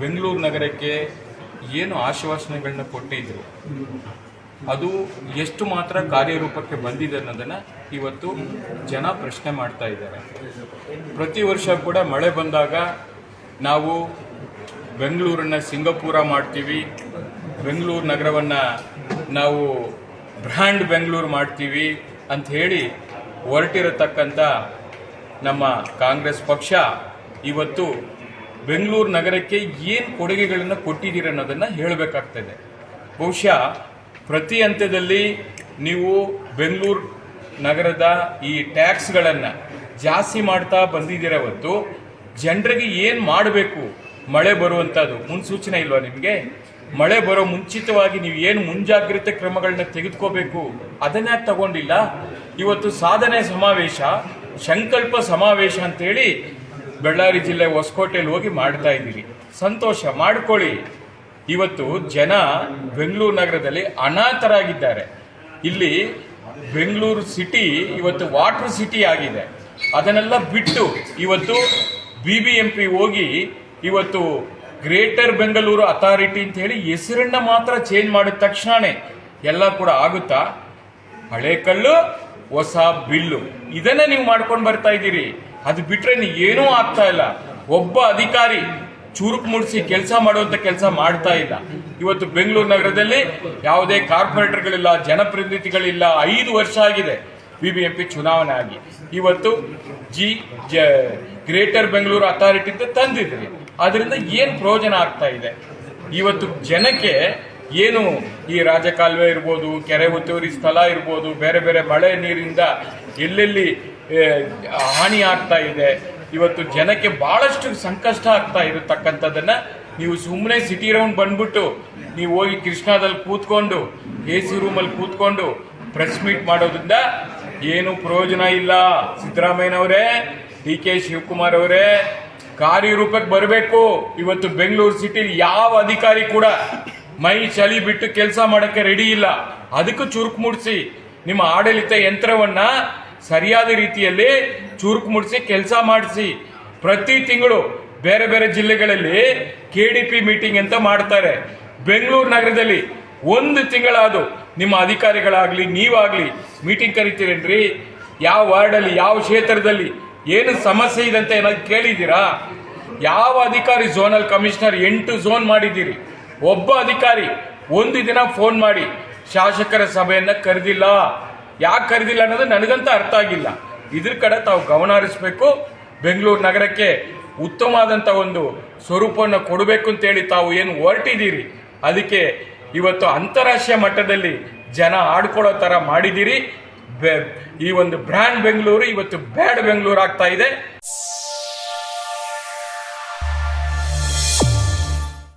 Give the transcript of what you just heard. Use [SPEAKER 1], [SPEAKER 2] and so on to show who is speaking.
[SPEAKER 1] ಬೆಂಗಳೂರು ನಗರಕ್ಕೆ ಏನು ಆಶ್ವಾಸನೆಗಳನ್ನ ಕೊಟ್ಟಿದ್ರು? ಅದು ಎಷ್ಟು ಮಾತ್ರ ಕಾರ್ಯರೂಪಕ್ಕೆ ಬಂದಿದೆ ಅನ್ನೋದನ್ನ ಇವತ್ತು ಜನ ಪ್ರಶ್ನೆ ಮಾಡ್ತಾ ಇದ್ದಾರೆ. ಪ್ರತಿ ವರ್ಷ ಕೂಡ ಮಳೆ ಬಂದಾಗ ನಾವು ಬೆಂಗಳೂರನ್ನ ಸಿಂಗಪೂರ ಮಾಡ್ತೀವಿ. ಬೆಂಗಳೂರು ನಗರವನ್ನು ನಾವು ಬ್ರ್ಯಾಂಡ್ ಬೆಂಗಳೂರು ಮಾಡ್ತೀವಿ ಅಂತ ಹೇಳಿ ಹೊರಟಿರತಕ್ಕಂಥ ನಮ್ಮ ಕಾಂಗ್ರೆಸ್ ಪಕ್ಷ ಇವತ್ತು ಬೆಂಗಳೂರು ನಗರಕ್ಕೆ ಏನು ಕೊಡುಗೆಗಳನ್ನು ಕೊಟ್ಟಿದ್ದೀರಿ ಅನ್ನೋದನ್ನು ಹೇಳಬೇಕಾಗ್ತದೆ. ಬಹುಶಃ ಪ್ರತಿ ಹಂತದಲ್ಲಿ ನೀವು ಬೆಂಗಳೂರು ನಗರದ ಈ ಟ್ಯಾಕ್ಸ್ಗಳನ್ನು ಜಾಸ್ತಿ ಮಾಡ್ತಾ ಬಂದಿದ್ದೀರ ಹೊತ್ತು ಜನರಿಗೆ ಏನು ಮಾಡಬೇಕು? ಮಳೆ ಬರುವಂಥದ್ದು ಮುನ್ಸೂಚನೆ ಇಲ್ವಾ ನಿಮಗೆ? ಮಳೆ ಬರೋ ಮುಂಚಿತವಾಗಿ ನೀವು ಏನು ಮುಂಜಾಗ್ರತೆ ಕ್ರಮಗಳನ್ನ ತೆಗೆದುಕೋಬೇಕು? ಅದನ್ನ ತಗೊಂಡಿಲ್ಲ. ಇವತ್ತು ಸಾಧನೆ ಸಮಾವೇಶ, ಸಂಕಲ್ಪ ಸಮಾವೇಶ ಅಂತೇಳಿ ಬಳ್ಳಾರಿ ಜಿಲ್ಲೆ ಹೊಸಕೋಟೆಯಲ್ಲಿ ಹೋಗಿ ಮಾಡ್ತಾ ಇದ್ದೀರಿ. ಸಂತೋಷ, ಮಾಡ್ಕೊಳ್ಳಿ. ಇವತ್ತು ಜನ ಬೆಂಗಳೂರು ನಗರದಲ್ಲಿ ಅನಾಥರಾಗಿದ್ದಾರೆ. ಇಲ್ಲಿ ಬೆಂಗಳೂರು ಸಿಟಿ ಇವತ್ತು ವಾಟರ್ ಸಿಟಿ ಆಗಿದೆ. ಅದನ್ನೆಲ್ಲ ಬಿಟ್ಟು ಇವತ್ತು ಬಿ ಬಿ ಎಂ ಪಿ ಹೋಗಿ ಇವತ್ತು ಗ್ರೇಟರ್ ಬೆಂಗಳೂರು ಅಥಾರಿಟಿ ಅಂತ ಹೇಳಿ ಹೆಸರನ್ನ ಮಾತ್ರ ಚೇಂಜ್ ಮಾಡಿದ ತಕ್ಷಣನೇ ಎಲ್ಲ ಕೂಡ ಆಗುತ್ತಾ? ಹಳೆ ಕಲ್ಲು, ಹೊಸ ಬಿಲ್ಲು. ಇದನ್ನ ನೀವು ಮಾಡ್ಕೊಂಡು ಬರ್ತಾ ಇದ್ದೀರಿ. ಅದು ಬಿಟ್ರೆ ಏನೂ ಆಗ್ತಾ ಇಲ್ಲ. ಒಬ್ಬ ಅಧಿಕಾರಿ ಚುರುಕು ಮೂಡಿಸಿ ಕೆಲಸ ಮಾಡುವಂತ ಕೆಲಸ ಮಾಡ್ತಾ ಇಲ್ಲ. ಇವತ್ತು ಬೆಂಗಳೂರು ನಗರದಲ್ಲಿ ಯಾವುದೇ ಕಾರ್ಪೊರೇಟರ್ಗಳಿಲ್ಲ, ಜನಪ್ರತಿನಿಧಿಗಳಿಲ್ಲ. ಐದು ವರ್ಷ ಆಗಿದೆ ಬಿ ಬಿ ಎಂ ಪಿ ಚುನಾವಣೆ ಆಗಿ. ಇವತ್ತು ಜಿ, ಜ, ಗ್ರೇಟರ್ ಬೆಂಗಳೂರು ಅಥಾರಿಟಿ ಅಂತ ತಂದಿದ್ರಿ ಅದರಿಂದ ಏನು ಪ್ರಯೋಜನ ಆಗ್ತಾ ಇದೆ? ಇವತ್ತು ಜನಕ್ಕೆ ಏನು ಈ ರಾಜಕಾಲುವೆ ಇರ್ಬೋದು, ಕೆರೆ ಒತ್ತುವರಿ ಸ್ಥಳ ಇರ್ಬೋದು, ಬೇರೆ ಬೇರೆ ಮಳೆ ನೀರಿಂದ ಎಲ್ಲೆಲ್ಲಿ ಹಾನಿ ಆಗ್ತಾ ಇದೆ. ಇವತ್ತು ಜನಕ್ಕೆ ಬಹಳಷ್ಟು ಸಂಕಷ್ಟ ಆಗ್ತಾ ಇರತಕ್ಕಂಥದ್ದನ್ನ ನೀವು ಸುಮ್ಮನೆ ಸಿಟಿ ರೌಂಡ್ ಬಂದ್ಬಿಟ್ಟು ನೀವು ಹೋಗಿ ಕೃಷ್ಣಾದಲ್ಲಿ ಕೂತ್ಕೊಂಡು, ಎ ಸಿ ರೂಮಲ್ಲಿ ಕೂತ್ಕೊಂಡು ಪ್ರೆಸ್ ಮೀಟ್ ಮಾಡೋದ್ರಿಂದ ಏನು ಪ್ರಯೋಜನ ಇಲ್ಲ. ಸಿದ್ದರಾಮಯ್ಯನವರೇ, ಡಿ ಕೆ ಶಿವಕುಮಾರ್ ಅವರೇ, ಕಾರ್ಯರೂಪಕ್ಕೆ ಬರಬೇಕು. ಇವತ್ತು ಬೆಂಗಳೂರು ಸಿಟಿಲಿ ಯಾವ ಅಧಿಕಾರಿ ಕೂಡ ಮೈ ಚಳಿ ಬಿಟ್ಟು ಕೆಲಸ ಮಾಡಕ್ಕೆ ರೆಡಿ ಇಲ್ಲ. ಅದಕ್ಕೂ ಚುರುಕು ಮೂಡಿಸಿ ನಿಮ್ಮ ಆಡಳಿತ ಯಂತ್ರವನ್ನ ಸರಿಯಾದ ರೀತಿಯಲ್ಲಿ ಚುರುಕು ಮುಡಿಸಿ, ಕೆಲಸ ಮಾಡಿಸಿ, ಪ್ರತಿ ತಿಂಗಳು ಬೇರೆ ಬೇರೆ ಜಿಲ್ಲೆಗಳಲ್ಲಿ ಕೆ ಡಿ ಪಿ ಮೀಟಿಂಗ್ ಅಂತ ಮಾಡ್ತಾರೆ. ಬೆಂಗಳೂರು ನಗರದಲ್ಲಿ ಒಂದು ತಿಂಗಳಾದು ನಿಮ್ಮ ಅಧಿಕಾರಿಗಳಾಗ್ಲಿ, ನೀವಾಗಲಿ ಮೀಟಿಂಗ್ ಕರಿತೀರೇನ್ರಿ? ಯಾವ ವಾರ್ಡಲ್ಲಿ, ಯಾವ ಕ್ಷೇತ್ರದಲ್ಲಿ ಏನು ಸಮಸ್ಯೆ ಇದೆ ಅಂತ ಏನಾದ್ರು ಕೇಳಿದ್ದೀರಾ? ಯಾವ ಅಧಿಕಾರಿ ಝೋನಲ್ ಕಮಿಷನರ್ ಎಂಟು ಝೋನ್ ಮಾಡಿದ್ದೀರಿ? ಒಬ್ಬ ಅಧಿಕಾರಿ ಒಂದು ದಿನ ಫೋನ್ ಮಾಡಿ ಶಾಸಕರ ಸಭೆಯನ್ನು ಕರೆದಿಲ್ಲ. ಯಾಕೆ ಕರೆದಿಲ್ಲ ಅನ್ನೋದು ನನಗಂತೂ ಅರ್ಥ ಆಗಿಲ್ಲ. ಇದ್ರ ಕಡೆ ತಾವು ಗಮನ ಹರಿಸ್ಬೇಕು. ಬೆಂಗಳೂರು ನಗರಕ್ಕೆ ಉತ್ತಮವಾದಂಥ ಒಂದು ಸ್ವರೂಪವನ್ನು ಕೊಡಬೇಕು ಅಂತೇಳಿ ತಾವು ಏನು ಹೊರಟಿದ್ದೀರಿ. ಅದಕ್ಕೆ ಇವತ್ತು ಅಂತಾರಾಷ್ಟ್ರೀಯ ಮಟ್ಟದಲ್ಲಿ ಜನ ಆಡ್ಕೊಳ್ಳೋ ಥರ ಮಾಡಿದ್ದೀರಿ. ಈ ಒಂದು ಬ್ರ್ಯಾಂಡ್ ಬೆಂಗಳೂರು ಇವತ್ತು ಬ್ಯಾಡ್ ಬೆಂಗಳೂರು ಆಗ್ತಾ ಇದೆ.